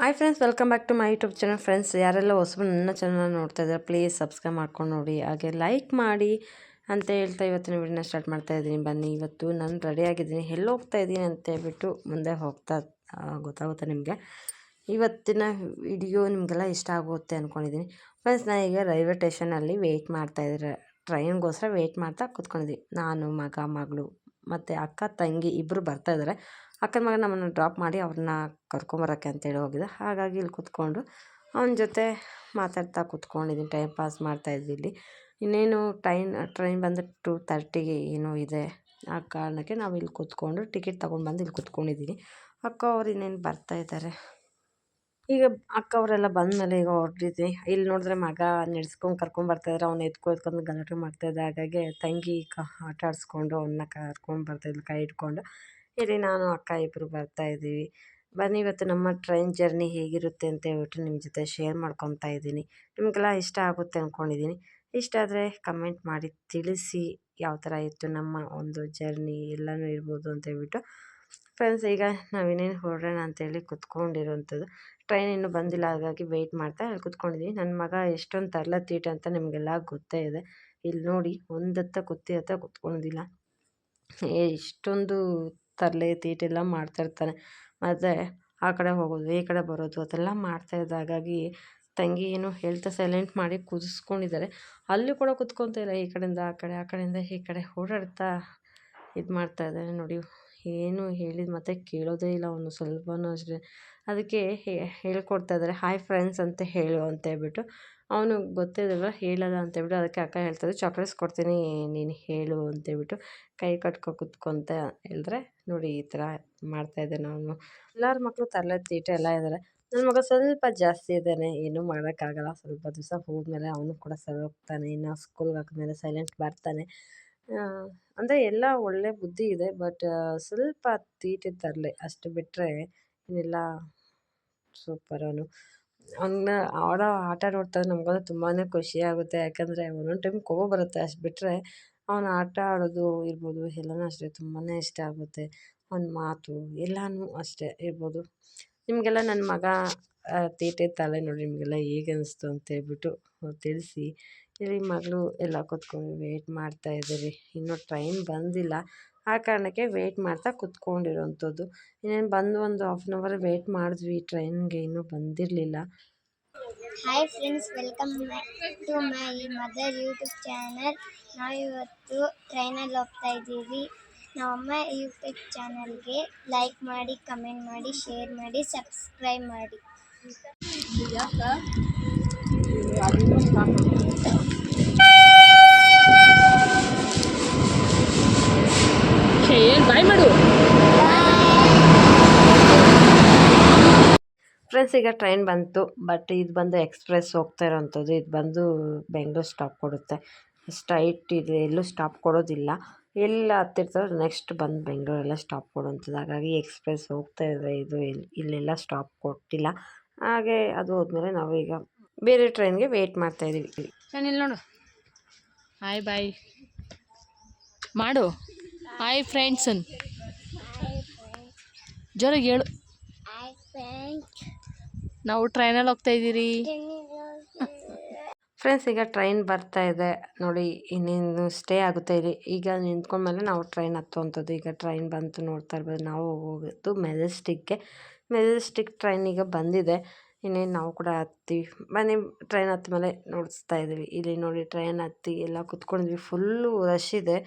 Hi friends welcome back to my YouTube channel friends ಯಾರೆಲ್ಲ ಹೊಸಬು ನನ್ನ ಚಾನಲ್ ನೋಡ್ತಾ ಇದ್ದಾರೆ ಪ್ಲೀಸ್ ಸಬ್ಸ್ಕ್ರೈಬ್ ಮಾಡ್ಕೊಂಡು ನೋಡಿ. ಹಾಗೆ ಲೈಕ್ ಮಾಡಿ ಅಂತ ಹೇಳ್ತಾ ಇವತ್ತಿನ ವಿಡಿಯೋನ ಸ್ಟಾರ್ಟ್ ಮಾಡ್ತಾ ಇದ್ದೀನಿ. ಬನ್ನಿ, ಇವತ್ತು ನಾನು ರೆಡಿ ಆಗಿದ್ದೀನಿ. ಎಲ್ಲಿ ಹೋಗ್ತಾ ಇದ್ದೀನಿ ಅಂತ ಹೇಳ್ಬಿಟ್ಟು ಮುಂದೆ ಹೋಗ್ತಾ ಗೊತ್ತಾಗುತ್ತೆ ನಿಮಗೆ. ಇವತ್ತಿನ ವಿಡಿಯೋ ನಿಮಗೆಲ್ಲ ಇಷ್ಟ ಆಗುತ್ತೆ ಅಂದ್ಕೊಂಡಿದ್ದೀನಿ ಫ್ರೆಂಡ್ಸ್ ನಾನು ಈಗ ರೈಲ್ವೆ ಸ್ಟೇಷನಲ್ಲಿ ವೆಯ್ಟ್ ಮಾಡ್ತಾ ಇದ್ದಾರೆ ಟ್ರೈನ್ಗೋಸ್ಕರ ವೆಯ್ಟ್ ಮಾಡ್ತಾ ಕೂತ್ಕೊಂಡಿದ್ದೀನಿ. ನಾನು, ಮಗ, ಮಗಳು ಮತ್ತು ಅಕ್ಕ, ತಂಗಿ ಇಬ್ಬರು ಬರ್ತಾ ಇದ್ದಾರೆ ಅಕ್ಕನ ಮಗ ನಮ್ಮನ್ನು ಡ್ರಾಪ್ ಮಾಡಿ ಅವ್ರನ್ನ ಕರ್ಕೊಂಬರೋಕ್ಕೆ ಅಂತೇಳಿ ಹೋಗಿದ್ದೆ ಹಾಗಾಗಿ ಇಲ್ಲಿ ಕೂತ್ಕೊಂಡು ಅವನ ಜೊತೆ ಮಾತಾಡ್ತಾ ಕೂತ್ಕೊಂಡಿದ್ದೀನಿ ಟೈಮ್ ಪಾಸ್ ಮಾಡ್ತಾ ಇದ್ವಿ ಇಲ್ಲಿ. ಇನ್ನೇನು ಟೈನ್ ಟ್ರೈನ್ ಬಂದು ಟು ತರ್ಟಿಗೆ ಏನೋ ಇದೆ ಆ ಕಾರಣಕ್ಕೆ ನಾವು ಇಲ್ಲಿ ಕೂತ್ಕೊಂಡು ಟಿಕೆಟ್ ತೊಗೊಂಡ್ಬಂದು ಇಲ್ಲಿ ಕೂತ್ಕೊಂಡಿದ್ದೀನಿ ಅಕ್ಕ ಅವ್ರು ಇನ್ನೇನು ಬರ್ತಾ ಇದ್ದಾರೆ ಈಗ ಅಕ್ಕವರೆಲ್ಲ ಬಂದಮೇಲೆ ಈಗ ಹೊರಟಿದ್ವಿ. ಇಲ್ಲಿ ನೋಡಿದ್ರೆ ಮಗ ನಡೆಸ್ಕೊಂಡು ಕರ್ಕೊಂಡು ಬರ್ತಾಯಿದ್ರೆ ಅವ್ನು ಎತ್ಕೊ ಎತ್ಕೊಂಡು ಗಲಾಟೆ ಮಾಡ್ತಾಯಿದ್ದ ಹಾಗಾಗಿ ತಂಗಿ ಕ ಆಟ ಆಡಿಸ್ಕೊಂಡು ಅವನ್ನ ಕರ್ಕೊಂಡು ಕೈ ಹಿಡ್ಕೊಂಡು. ಇಲ್ಲಿ ನಾನು, ಅಕ್ಕ ಇಬ್ಬರು ಬರ್ತಾ ಇದ್ದೀವಿ. ಬನ್ನಿ ಇವತ್ತು ನಮ್ಮ ಟ್ರೈನ್ ಜರ್ನಿ ಹೇಗಿರುತ್ತೆ ಅಂತ ಹೇಳ್ಬಿಟ್ಟು ನಿಮ್ಮ ಜೊತೆ ಶೇರ್ ಮಾಡ್ಕೊತಾ ಇದ್ದೀನಿ. ನಿಮಗೆಲ್ಲ ಇಷ್ಟ ಆಗುತ್ತೆ ಅಂದ್ಕೊಂಡಿದ್ದೀನಿ ಇಷ್ಟ ಆದರೆ ಕಮೆಂಟ್ ಮಾಡಿ ತಿಳಿಸಿ. ಯಾವ ಥರ ಇತ್ತು ನಮ್ಮ ಒಂದು ಜರ್ನಿ ಎಲ್ಲನೂ ಇರ್ಬೋದು ಅಂತ ಹೇಳ್ಬಿಟ್ಟು ಫ್ರೆಂಡ್ಸ್ ಈಗ ನಾವಿನ್ನೇನು ಹೊರಡೋಣ ಅಂತೇಳಿ ಕುತ್ಕೊಂಡಿರೋವಂಥದ್ದು ಟ್ರೈನ್ ಇನ್ನೂ ಬಂದಿಲ್ಲ, ಹಾಗಾಗಿ ವೆಯ್ಟ್ ಮಾಡ್ತಾ ಅಲ್ಲಿ ಕುತ್ಕೊಂಡಿದ್ದೀನಿ ನನ್ನ ಮಗ ಎಷ್ಟೊಂದು ತರಲ ತೀಟ ಅಂತ ನಿಮಗೆಲ್ಲ ಗೊತ್ತೇ ಇದೆ. ಇಲ್ಲಿ ನೋಡಿ, ಒಂದತ್ತ ಕುತ್ತಿ ಹತ್ತ ಕುತ್ಕೊಂಡಿಲ್ಲ. ಏ, ಇಷ್ಟೊಂದು ತರಲೆ ತೀಟೆಲ್ಲ ಮಾಡ್ತಾಯಿರ್ತಾನೆ ಮತ್ತು ಆ ಕಡೆ ಹೋಗೋದು, ಈ ಕಡೆ ಬರೋದು, ಅದೆಲ್ಲ ಮಾಡ್ತಾಯಿದ್ದ ಹಾಗಾಗಿ ತಂಗಿ ಏನು ಹೇಳ್ತಾ ಸೈಲೆಂಟ್ ಮಾಡಿ ಕುದಿಸ್ಕೊಂಡಿದ್ದಾರೆ. ಅಲ್ಲಿ ಕೂಡ ಕುತ್ಕೊತಾ ಇಲ್ಲ, ಈ ಕಡೆಯಿಂದ ಆ ಕಡೆ, ಆ ಕಡೆಯಿಂದ ಈ ಕಡೆ ಓಡಾಡ್ತಾ ಇದು ಮಾಡ್ತಾ ಇದ್ದಾರೆ ನೋಡಿ. ಏನು ಹೇಳಿದ ಮತ್ತೆ ಕೇಳೋದೇ ಇಲ್ಲ, ಒಂದು ಸ್ವಲ್ಪನೂ ಅಷ್ಟೇ. ಅದಕ್ಕೆ ಹೇಳ್ಕೊಡ್ತಾ ಇದ್ದಾರೆ ಹಾಯ್ ಫ್ರೆಂಡ್ಸ್ ಅಂತ ಹೇಳು ಅಂತ ಹೇಳ್ಬಿಟ್ಟು, ಅವನು ಗೊತ್ತಿದ್ದಲ್ಲ ಹೇಳಲ್ಲ ಅಂತ ಹೇಳ್ಬಿಟ್ಟು, ಅದಕ್ಕೆ ಅಕ್ಕ ಹೇಳ್ತಾರೆ ಚಾಕ್ಲೇಟ್ಸ್ ಕೊಡ್ತೀನಿ, ನೀನು ಹೇಳು ಅಂತ ಹೇಳ್ಬಿಟ್ಟು, ಕೈ ಕಟ್ಕೊ ಕುತ್ಕೊಂತ ಹೇಳಿದ್ರೆ, ನೋಡಿ, ಈ ಥರ ಮಾಡ್ತಾಯಿದ್ದಾನೆ ನಾನು. ಎಲ್ಲರ ಮಕ್ಕಳು ತರಲೆ ತೀಟೆ ಎಲ್ಲ ಇದ್ದಾರೆ ನನ್ನ ಮಗ ಸ್ವಲ್ಪ ಜಾಸ್ತಿ ಇದ್ದಾನೆ, ಏನೂ ಮಾಡೋಕ್ಕಾಗಲ್ಲ. ಸ್ವಲ್ಪ ದಿವಸ ಹೋದ್ಮೇಲೆ ಅವನು ಕೂಡ ಸರಿ ಹೋಗ್ತಾನೆ, ಇನ್ನು ಸ್ಕೂಲ್ಗೆ ಹಾಕಿದ್ಮೇಲೆ ಸೈಲೆಂಟ್ ಬರ್ತಾನೆ. ಅಂದರೆ ಎಲ್ಲ ಒಳ್ಳೆ ಬುದ್ಧಿ ಇದೆ ಬಟ್ ಸ್ವಲ್ಪ ತೀಟೆ ತರಲೆ ಅಷ್ಟು ಬಿಟ್ಟರೆ ಇನ್ನೆಲ್ಲ ಸೂಪರ್ ಅವನು. ಅವನ್ನ ಆಡೋ ಆಟ ನೋಡ್ತಾ ನಮಗಂತೂ ತುಂಬಾ ಖುಷಿ ಆಗುತ್ತೆ. ಯಾಕಂದರೆ ಒಂದೊಂದು ಟೈಮ್ ಕೋಪ ಬರುತ್ತೆ ಅಷ್ಟು ಬಿಟ್ಟರೆ ಅವನ ಆಟ ಆಡೋದು ಇರ್ಬೋದು, ಎಲ್ಲನೂ ಅಷ್ಟೇ ತುಂಬಾ ಇಷ್ಟ ಆಗುತ್ತೆ. ಅವನ ಮಾತು ಎಲ್ಲನೂ ಅಷ್ಟೇ ಇರ್ಬೋದು. ನಿಮಗೆಲ್ಲ ನನ್ನ ಮಗ ತೀಟೆ ತಲೆ ನೋಡಿ ನಿಮಗೆಲ್ಲ ಹೇಗೆ ಅನಿಸ್ತು ಅಂತ ಹೇಳ್ಬಿಟ್ಟು ತಿಳಿಸಿ. ಇಲ್ಲಿ ಮಗಳು ಎಲ್ಲ ಕೂತ್ಕೊಂಡು ವೆಯ್ಟ್ ಮಾಡ್ತಾ ಇದ್ದೀರಿ. ಇನ್ನೂ ಟ್ರೈನ್ ಬಂದಿಲ್ಲ. ಆ ಕಾರಣಕ್ಕೆ ವೆಯ್ಟ್ ಮಾಡ್ತಾ ಕೂತ್ಕೊಂಡಿರೋವಂಥದ್ದು ಇನ್ನೇನು ಬಂದು ಒಂದು ಹಾಫ್ ಆನ್ ಅವರ್ ವೆಯ್ಟ್ ಮಾಡಿದ್ವಿ. ಟ್ರೈನ್ಗೆ ಇನ್ನೂ ಬಂದಿರಲಿಲ್ಲ. Hi friends welcome to my mother YouTube channel ನಾವಿವತ್ತು ಟ್ರೈನಲ್ಲಿ ಹೋಗ್ತಾ ಇದ್ದೀವಿ. ನಮ್ಮಮ್ಮ ಯೂಟ್ಯೂಬ್ ಚಾನಲ್ಗೆ ಲೈಕ್ ಮಾಡಿ ಕಮೆಂಟ್ ಮಾಡಿ ಶೇರ್ ಮಾಡಿ ಸಬ್ಸ್ಕ್ರೈಬ್ ಮಾಡಿ. ಬಾಯ್ ಮಾಡು. ಫ್ರೆಂಡ್ಸ್ ಈಗ ಟ್ರೈನ್ ಬಂತು ಬಟ್ ಇದು ಬಂದು ಎಕ್ಸ್ಪ್ರೆಸ್ ಹೋಗ್ತಾ ಇರೋವಂಥದ್ದು ಇದು ಬಂದು ಬೆಂಗಳೂರು ಸ್ಟಾಪ್ ಕೊಡುತ್ತೆ. ಸ್ಟ್ರೈಟ್ ಇದು ಎಲ್ಲೂ ಸ್ಟಾಪ್ ಕೊಡೋದಿಲ್ಲ. ಎಲ್ಲ ಹತ್ತಿರ್ತಾರೋ ನೆಕ್ಸ್ಟ್ ಬಂದು ಬೆಂಗಳೂರೆಲ್ಲ ಸ್ಟಾಪ್ ಕೊಡುವಂಥದ್ದು. ಹಾಗಾಗಿ ಎಕ್ಸ್ಪ್ರೆಸ್ ಹೋಗ್ತಾ ಇದೆ. ಇದು ಇಲ್ಲಿ ಇಲ್ಲೆಲ್ಲ ಸ್ಟಾಪ್ ಕೊಟ್ಟಿಲ್ಲ. ಹಾಗೆ ಅದು ಹೋದ್ಮೇಲೆ ನಾವು ಈಗ ಬೇರೆ ಟ್ರೈನ್ಗೆ ವೆಯ್ಟ್ ಮಾಡ್ತಾ ಇದ್ದೀವಿ. ನಾನು ಇಲ್ಲಿ ನೋಡು. ಹಾಯ್ ಬಾಯ್ ಮಾಡು. ಹಾಯ್ ಫ್ರೆಂಡ್ಸ್ ಜೋರಾಗಿ ಹೇಳು. ನಾವು ಟ್ರೈನಲ್ಲಿ ಹೋಗ್ತಾ ಇದ್ದೀರಿ. ಫ್ರೆಂಡ್ಸ್ ಈಗ ಟ್ರೈನ್ ಬರ್ತಾ ಇದೆ. ನೋಡಿ, ಇನ್ನೇನು ಸ್ಟೇ ಆಗುತ್ತೆ. ಇಲ್ಲಿ ಈಗ ನಿಂತ್ಕೊಂಡ್ಮೇಲೆ ನಾವು ಟ್ರೈನ್ ಹತ್ತುವಂಥದ್ದು. ಈಗ ಟ್ರೈನ್ ಬಂತು ನೋಡ್ತಾ ಇರ್ಬೋದು. ನಾವು ಹೋಗೋದು ಮೆಜೆಸ್ಟಿಕ್ಗೆ ಮೆಜೆಸ್ಟಿಕ್ ಟ್ರೈನ್ ಈಗ ಬಂದಿದೆ. ಇನ್ನೇನು ನಾವು ಕೂಡ ಹತ್ತೀವಿ. ಬನ್ನಿ ಟ್ರೈನ್ ಹತ್ತ ಮೇಲೆ ನೋಡಿಸ್ತಾ ಇದ್ದೀವಿ. ಇಲ್ಲಿ ನೋಡಿ ಟ್ರೈನ್ ಹತ್ತಿ ಎಲ್ಲ ಕುತ್ಕೊಂಡಿದ್ವಿ. ಫುಲ್ಲು ರಶ್ ಇದೆ.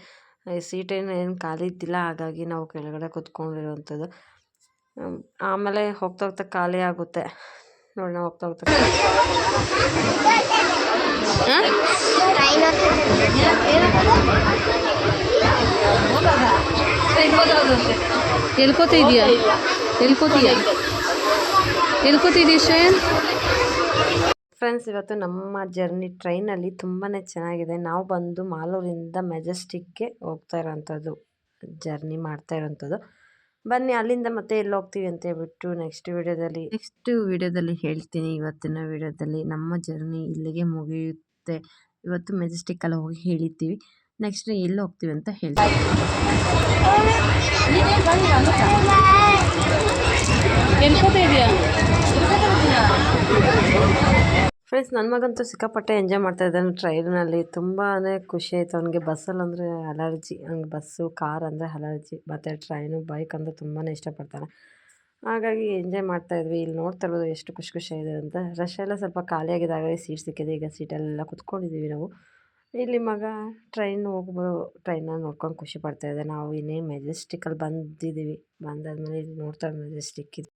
ಸೀಟೇನು ಏನು ಖಾಲಿ ಇದ್ದಿಲ್ಲ. ಹಾಗಾಗಿ ನಾವು ಕೆಳಗಡೆ ಕುತ್ಕೊಂಡಿರುವಂಥದ್ದು. ಆಮೇಲೆ ಹೋಗ್ತಾ ಹೋಗ್ತಾ ಖಾಲಿ ಆಗುತ್ತೆ. ನೋಡಿ ನಾವು ಹೋಗ್ತಾ ಹೋಗ್ತಾ ಎಲ್ಕೋತಿದ್ಯಾ? ಎಲ್ಕೋತೀಯಾ? ಎಲ್ಕೋತಿದೀಯ ಶ್ರೇಯನ್? ಫ್ರೆಂಡ್ಸ್ ಇವತ್ತು ನಮ್ಮ ಜರ್ನಿ ಟ್ರೈನಲ್ಲಿ ತುಂಬಾ ಚೆನ್ನಾಗಿದೆ. ನಾವು ಬಂದು ಮಾಲೂರಿಂದ ಮೆಜೆಸ್ಟಿಕ್ಗೆ ಹೋಗ್ತಾ ಇರೋವಂಥದ್ದು ಜರ್ನಿ ಮಾಡ್ತಾ ಇರೋವಂಥದ್ದು ಬನ್ನಿ ಅಲ್ಲಿಂದ ಮತ್ತೆ ಎಲ್ಲಿ ಹೋಗ್ತೀವಿ ಅಂತ ಹೇಳ್ಬಿಟ್ಟು ನೆಕ್ಸ್ಟ್ ವಿಡಿಯೋದಲ್ಲಿ. ನೆಕ್ಸ್ಟ್ ವಿಡಿಯೋದಲ್ಲಿ ಹೇಳ್ತೀನಿ ಇವತ್ತಿನ ವಿಡಿಯೋದಲ್ಲಿ. ನಮ್ಮ ಜರ್ನಿ ಇಲ್ಲಿಗೆ ಮುಗಿಯುತ್ತೆ. ಇವತ್ತು ಮೆಜೆಸ್ಟಿಕ್ ಅಲ್ಲಿ ಹೋಗಿ ಹೇಳಿದ್ದೀವಿ. ನೆಕ್ಸ್ಟ್ ಎಲ್ಲಿ ಹೋಗ್ತೀವಿ ಅಂತ ಹೇಳ್ತೀವಿ ಎಲ್ಕೋತಾ ಇದೆಯಾ ಫ್ರೆಂಡ್ಸ್ ನನ್ನ ಮಗಂತೂ ಸಿಕ್ಕಾಪಟ್ಟೆ ಎಂಜಾಯ್ ಮಾಡ್ತಾ ಇದ್ದಾನೆ. ಟ್ರೈನಲ್ಲಿ ತುಂಬಾ ಖುಷಿ ಆಯಿತು. ಅವನಿಗೆ ಬಸ್ಸಲ್ಲಿ ಅಂದರೆ ಅಲರ್ಜಿ ಹಂಗೆ ಬಸ್ಸು ಕಾರ್ ಅಂದರೆ ಅಲರ್ಜಿ ಮತ್ತು ಟ್ರೈನು ಬೈಕ್ ಅಂದರೆ ತುಂಬಾ ಇಷ್ಟಪಡ್ತಾನೆ. ಹಾಗಾಗಿ ಎಂಜಾಯ್ ಮಾಡ್ತಾ ಇದ್ವಿ. ಇಲ್ಲಿ ನೋಡ್ತಾ ಇರ್ಬೋದು ಎಷ್ಟು ಖುಷಿ ಖುಷಿಯಾಗಿದೆ ಅಂತ. ರಶ್ ಎಲ್ಲ ಸ್ವಲ್ಪ ಖಾಲಿಯಾಗಿದ್ದಾಗ ಸೀಟ್ ಸಿಕ್ಕಿದೆ. ಈಗ ಸೀಟಲ್ಲೆಲ್ಲ ಕುತ್ಕೊಂಡಿದ್ದೀವಿ ನಾವು. ಇಲ್ಲಿ ಮಗ ಟ್ರೈನ್ ಹೋಗ್ಬೋದು ಟ್ರೈನ ನೋಡ್ಕೊಂಡು ಖುಷಿ ಪಡ್ತಾ ಇದೆ ನಾವು ಇನ್ನೇ ಮೆಜೆಸ್ಟಿಕಲ್ಲಿ ಬಂದಿದ್ದೀವಿ. ಬಂದಾದ್ಮೇಲೆ ಇಲ್ಲಿ ನೋಡ್ತಾ ಮೆಜೆಸ್ಟಿಕ್ ಇದು.